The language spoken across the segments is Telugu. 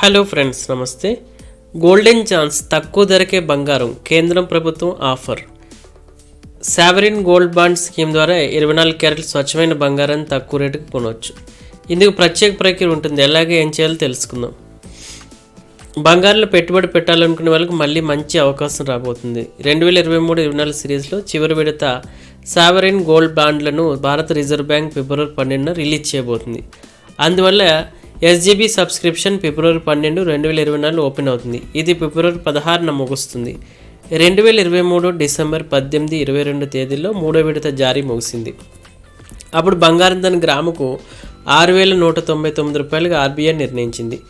హలో ఫ్రెండ్స్ నమస్తే. గోల్డెన్ ఛాన్స్ తక్కువ ధరకే బంగారం కేంద్రం ప్రభుత్వం offer. Sovereign gold bond scheme ద్వారా ఇరవై నాలుగు క్యారెట్ల స్వచ్ఛమైన బంగారాన్ని తక్కువ రేటుకు కొనవచ్చు. ఇందుకు ప్రత్యేక ప్రక్రియ ఉంటుంది. ఎలాగే ఏం చేయాలో తెలుసుకుందాం. బంగారంలో పెట్టుబడి పెట్టాలనుకునే వాళ్ళకి మళ్ళీ మంచి అవకాశం రాబోతుంది. రెండు వేల ఇరవై మూడు ఇరవై నాలుగు సిరీస్లో చివరి విడత సావరిన్ గోల్డ్ బాండ్లను భారత రిజర్వ్ బ్యాంక్ ఫిబ్రవరి పన్నెండున రిలీజ్ చేయబోతుంది. అందువల్ల ఎస్జీబీ సబ్స్క్రిప్షన్ ఫిబ్రవరి పన్నెండు రెండు వేల ఇరవై నాలుగు ఓపెన్ అవుతుంది. ఇది ఫిబ్రవరి పదహారున ముగుస్తుంది. రెండు వేల ఇరవై మూడు డిసెంబర్ పద్దెనిమిది ఇరవై రెండు తేదీల్లో మూడో విడత జారీ ముగిసింది. అప్పుడు బంగారం ధర గ్రాముకు ఆరు వేల నూట తొంభై తొమ్మిది రూపాయలుగా ఆర్బీఐ నిర్ణయించింది.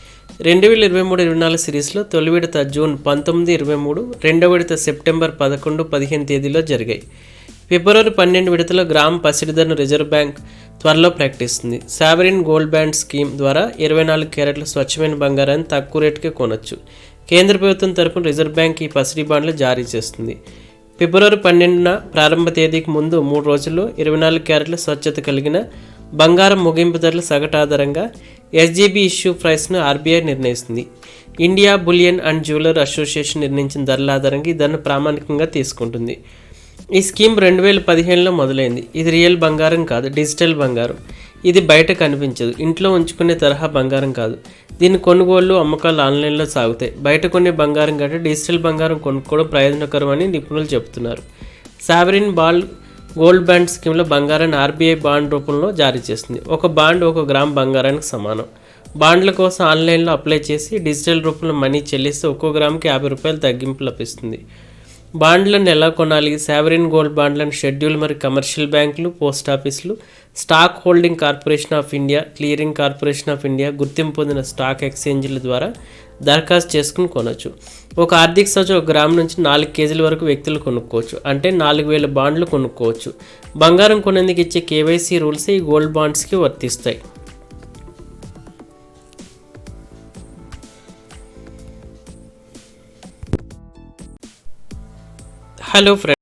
రెండు వేల ఇరవై మూడు ఇరవై నాలుగు సిరీస్లో తొలి విడత జూన్ పంతొమ్మిది ఇరవై మూడు రెండో విడత సెప్టెంబర్ పదకొండు పదిహేను తేదీలో జరిగాయి. ఫిబ్రవరి పన్నెండు విడతలో గ్రామ్ పసిడి రిజర్వ్ బ్యాంక్ త్వరలో ప్రకటిస్తుంది. సావరిన్ గోల్డ్ బ్యాండ్ స్కీమ్ ద్వారా ఇరవై నాలుగు క్యారెట్ల స్వచ్ఛమైన బంగారాన్ని తక్కువ రేటుకే కొనొచ్చు. కేంద్ర ప్రభుత్వం తరపున రిజర్వ్ బ్యాంక్ ఈ పసిడి బాండ్లు జారీ చేస్తుంది. ఫిబ్రవరి పన్నెండున ప్రారంభ తేదీకి ముందు మూడు రోజుల్లో ఇరవై నాలుగు క్యారెట్ల స్వచ్ఛత కలిగిన బంగారం ముగింపు ధరల సగటు ఆధారంగా ఎస్జీబీ ఇష్యూ ప్రైస్ను ఆర్బీఐ నిర్ణయిస్తుంది. India bullion and jeweller association నిర్ణయించిన ధరల ఆధారంగా ఈ ధరను ప్రామాణికంగా తీసుకుంటుంది. ఈ స్కీమ్ రెండు వేల పదిహేనులో మొదలైంది. ఇది రియల్ బంగారం కాదు డిజిటల్ బంగారం. ఇది బయట కనిపించదు. ఇంట్లో ఉంచుకునే తరహా బంగారం కాదు. దీని కొనుగోళ్ళు అమ్మకాలు ఆన్లైన్లో సాగుతాయి. బయట కొనే బంగారం కంటే డిజిటల్ బంగారం కొనుక్కోవడం ప్రయోజనకరం అని నిపుణులు చెబుతున్నారు. సావరిన్ బాల్ గోల్డ్ బాండ్ స్కీమ్లో బంగారాన్ని ఆర్బీఐ బాండ్ రూపంలో జారీ చేస్తుంది. ఒక బాండ్ ఒక గ్రామ్ బంగారానికి సమానం. బాండ్ల కోసం ఆన్లైన్లో అప్లై చేసి డిజిటల్ రూపంలో మనీ చెల్లిస్తే ఒక్కో గ్రామ్కి యాభై రూపాయలు తగ్గింపు లభిస్తుంది. బాండ్లను ఎలా కొనాలి? సావరిన్ గోల్డ్ బాండ్లను షెడ్యూల్ మరియు కమర్షియల్ బ్యాంకులు పోస్ట్ ఆఫీసులు. Stock holding corporation of India clearing corporation of India గుర్తింపు పొందిన స్టాక్ ఎక్స్చేంజీల ద్వారా దరఖాస్తు చేసుకుని కొనవచ్చు ఒక ఆర్థిక సంవత్సరం ఒక గ్రామ్ నుంచి నాలుగు కేజీల వరకు వ్యక్తులు కొనుక్కోవచ్చు. అంటే నాలుగు వేల బాండ్లు కొనుక్కోవచ్చు. బంగారం కొనేందుకు ఇచ్చే కేవైసీ రూల్స్ ఈ గోల్డ్ బాండ్స్కి వర్తిస్తాయి. Hello friends